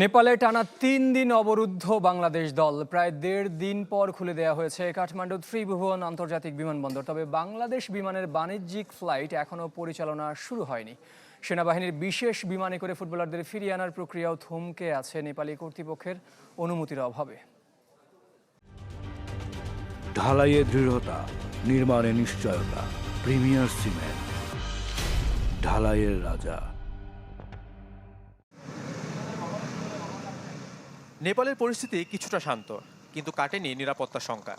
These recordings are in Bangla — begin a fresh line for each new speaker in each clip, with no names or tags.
নেপালে টানা তিন দিন অবরুদ্ধ বাংলাদেশ দল। প্রায় দেড় দিন পর খুলে দেওয়া হয়েছে কাঠমান্ডু ত্রিভুবন আন্তর্জাতিক বিমানবন্দর। তবে বাংলাদেশ বিমানের বাণিজ্যিক ফ্লাইট এখনও পরিচালনা শুরু হয়নি। সেনাবাহিনীর বিশেষ বিমানে করে ফুটবলারদের ফিরিয়ে আনার প্রক্রিয়াও থমকে আছে নেপালি কর্তৃপক্ষের অনুমতির অভাবে।
ঢালাইয়ে দৃঢ়তা, নির্মাণে নিশ্চয়তা, প্রিমিয়ার সিমেন্ট, ঢালাইয়ের রাজা।
নেপালের পরিস্থিতি কিছুটা শান্ত, কিন্তু কাটেনি নিরাপত্তা শঙ্কা।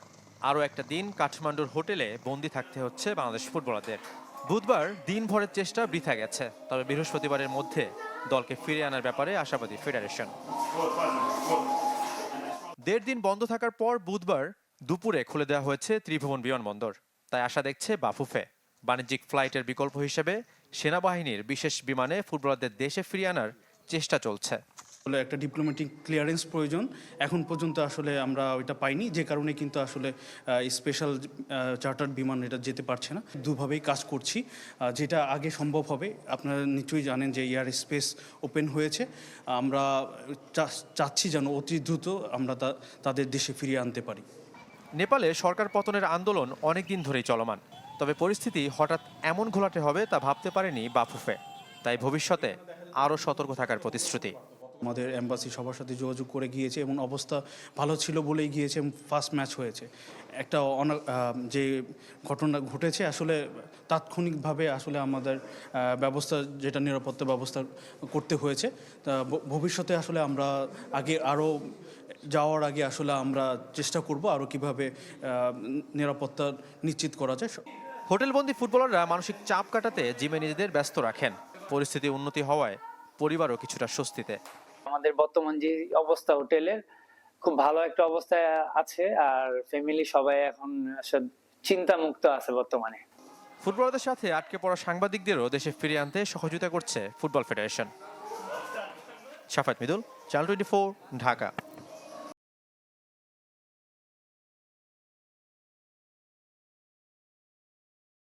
আরও একটা দিন কাঠমান্ডুর হোটেলে বন্দি থাকতে হচ্ছে বাংলাদেশ ফুটবলারদের। বুধবার দিনভরের চেষ্টা বৃথা গেছে, তবে বৃহস্পতিবারের মধ্যে দলকে ফিরে আনার ব্যাপারে আশাবাদী ফেডারেশন। দেড় দিন বন্ধ থাকার পর বুধবার দুপুরে খুলে দেওয়া হয়েছে ত্রিভুবন বিমানবন্দর। তাই আশা দেখছে বাফুফে। বাণিজ্যিক ফ্লাইটের বিকল্প হিসেবে সেনাবাহিনীর বিশেষ বিমানে ফুটবলারদের দেশে ফিরিয়ে আনার চেষ্টা চলছে।
আসলে একটা ডিপ্লোম্যাটিক ক্লিয়ারেন্স প্রয়োজন। এখন পর্যন্ত আসলে আমরা ওইটা পাইনি, যে কারণে কিন্তু আসলে স্পেশাল চার্টার বিমান এটা যেতে পারছে না। দুভাবেই কাজ করছি যেটা আগে সম্ভব হবে। আপনারা নিশ্চয়ই জানেন যে এয়ার স্পেস ওপেন হয়েছে। আমরা চাচ্ছি যেন অতি দ্রুত আমরা তাদের দেশে ফিরিয়ে আনতে পারি।
নেপালে সরকার পতনের আন্দোলন অনেক দিন ধরেই চলমান। তবে পরিস্থিতি হঠাৎ এমন ঘোলাটে হবে তা ভাবতে পারেনি বাফুফে। তাই ভবিষ্যতে আরও সতর্ক থাকার প্রতিশ্রুতি।
আমাদের এম্বাসি সবার সাথে যোগাযোগ করে গিয়েছে এবং অবস্থা ভালো ছিল বলেই গিয়েছে এবং ফার্স্ট ম্যাচ হয়েছে। একটা যে ঘটনা ঘটেছে আসলে তাৎক্ষণিকভাবে আসলে আমাদের ব্যবস্থা যেটা নিরাপত্তা ব্যবস্থা করতে হয়েছে, তা ভবিষ্যতে আসলে আমরা আগে আরও যাওয়ার আগে আসলে আমরা চেষ্টা করব আরও কীভাবে নিরাপত্তা নিশ্চিত করা যায়।
হোটেলবন্দি ফুটবলাররা মানসিক চাপ কাটাতে জিমে নিজেদের ব্যস্ত রাখেন। পরিস্থিতি উন্নতি হওয়ায় পরিবারও কিছুটা স্বস্তিতে।
আমাদের বর্তমান যে অবস্থা হোটেলের খুব ভালো একটা অবস্থায় আছে আর ফ্যামিলি সবাই এখন চিন্তা মুক্ত আছে বর্তমানে।
ফুটবলারদের সাথে আটকে পড়া সাংবাদিকদেরও দেশে ফিরিয়ে আনতে সহযোগিতা করছে ফুটবল ফেডারেশন। সাফাত মিদুল চ্যানেল টোয়েন্টি ঢাকা।